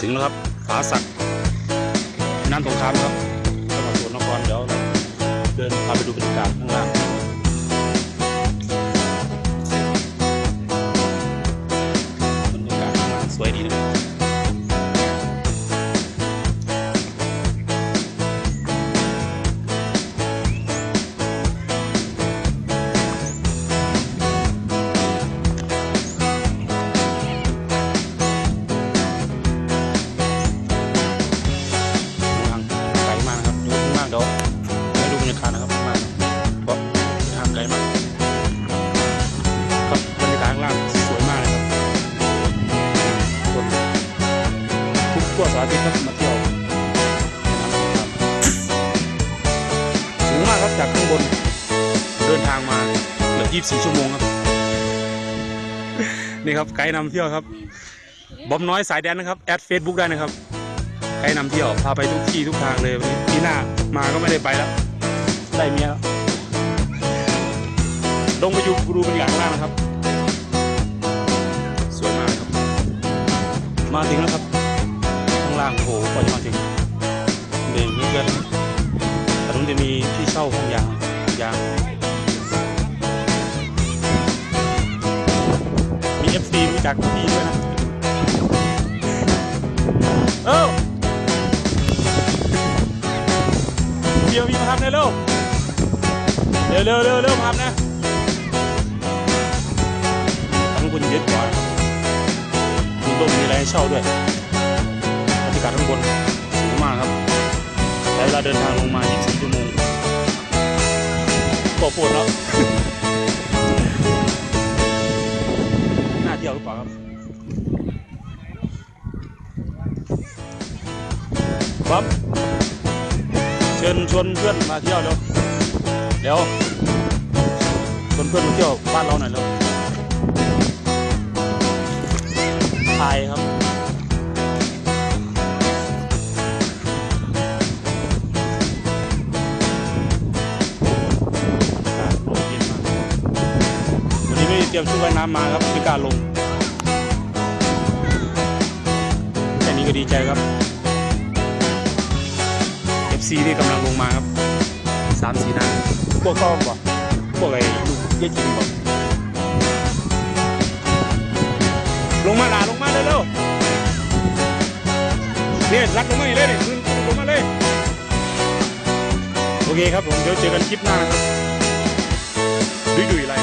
ถึงแล้วครับผาสักน้ำสงครามครับจังหวัดสกลนครเดี๋ยวเราเดินพาไปดูบรรยากาศข้างล่าง ทั่วสารทิศครับมาเที่ยวสูงมากครับจากข้างบนเดินทางมาเกือบ24 ชั่วโมงครับ นี่ครับไกด์นำเที่ยวครับบอมน้อยสายแดนนะครับแอดเฟซบุ๊กได้นะครับไกด์นำเที่ยวพาไปทุกที่ทุกทางเลยวันนี้ปีหน้ามาก็ไม่ได้ไปแล้วได้เมียแล้วลงไปอยู่ดูบรรยากาศข้างล่างนะครับ สวยมากครับ มาถึงแล้วครับ มาถึงเดินเพื่อนๆถนนจะมีที่เช่าห้องยางยาง มี FC รู้จักพี่ด้วยนะเอ้าเดี๋ยวมีมาทำเร็วเร็วเร็วเร็วเร็วมาทำนะทำให้คุณเยอะกว่ามีร่มมีอะไรให้เช่าด้วย บรรยากาศข้างบนสูงมากครับใช้เวลาเดินทางลงมา24ชั่วโมงก็ปวดแล้ว น่าเที่ยวหรือเปล่าครับครับเชิญชวนเพื่อนมาเที่ยวเร็วเดี๋ยวชวนเพื่อนมาเที่ยวบ้านเราหน่อยเร็ว เตรียมชุดว่ายน้ำมาครับไม่กล้าลงแค่นี้ก็ดีใจครับ FC ที่กำลังลงมาครับสามสี่นางพวกก็บอกพวกไอ้ลูกเยี่ยจิงบอกลงมาหลาลงมาเร็วๆเนี่ยรัดลงมาอีกเลยเนี่ยขึ้นลงมาเลยโอเคครับผมเดี๋ยวเจอกันคลิปหน้านะครับดุยดุยๆอะไร